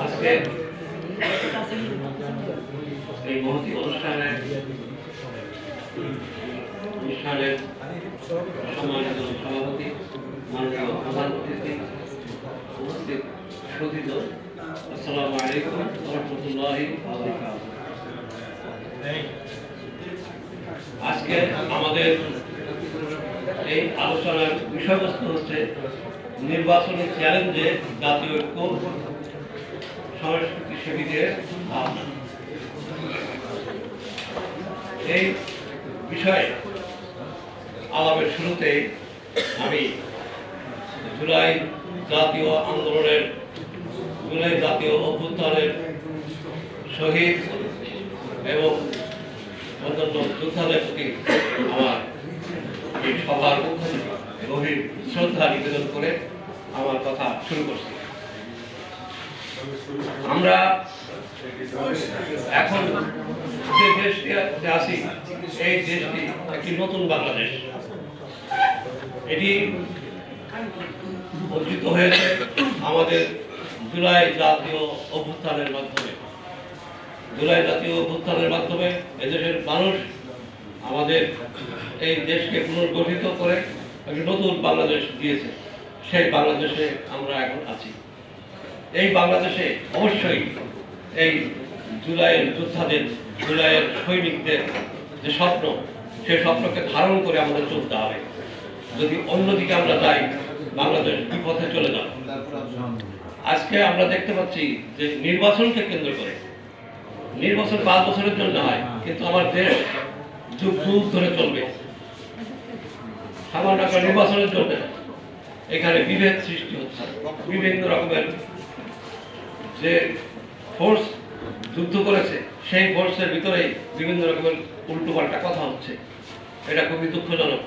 আজকে এই মহতি অনুষ্ঠানে অনুষ্ঠানের সম্মানিত সভাপতি মাননীয় প্রধান অতিথি উপস্থিত সতীত আসসালামু আলাইকুম রহমতুল্লাহি আজকে আমাদের এই আলোচনার বিষয়বস্তু হচ্ছে নির্বাচনী চ্যালেঞ্জে জাতীয় ঐক্য সংস্কৃতি সেবীদের এই বিষয়ে আলাপের শুরুতে আমি জুলাই জাতীয় আন্দোলনের, জুলাই জাতীয় অভ্যুত্থানের শহীদ এবং অন্যান্য যোদ্ধাদের প্রতি আমার এই সবার গভীর শ্রদ্ধা নিবেদন করে আমার কথা শুরু করছি। আমরা এখন যে দেশটি আছি এই দেশটি একটি নতুন বাংলাদেশ। এটি অর্জিত হয়েছে আমাদের জুলাই জাতীয় অভ্যুত্থানের মাধ্যমে। জুলাই জাতীয় অভ্যুত্থানের মাধ্যমে এদেশের মানুষ আমাদের এই দেশকে পুনর্গঠিত করে একটি নতুন বাংলাদেশ দিয়েছে। সেই বাংলাদেশে আমরা এখন আছি। এই বাংলাদেশে অবশ্যই এই জুলাইয়ের যোদ্ধাদের, জুলাইয়ের সৈনিকদের যে স্বপ্ন, সেই স্বপ্নকে ধারণ করে আমাদের চলতে হবে। যদি অন্যদিকে আমরা যাই, বাংলাদেশ বিপথে চলে যাবে। আজকে আমরা দেখতে পাচ্ছি যে নির্বাচনকে কেন্দ্র করে, নির্বাচন পাঁচ বছরের জন্য হয়, কিন্তু আমার দেশ যুগ যুগ ধরে চলবে। সামান্য একটা নির্বাচনের জন্য এখানে বিভেদ সৃষ্টি হচ্ছে। বিভিন্ন রকমের যে ফোর্স যুদ্ধ করেছে, সেই ফোর্সের ভিতরেই বিভিন্ন রকমের উল্টোপাল্টা কথা হচ্ছে। এটা খুবই দুঃখজনক।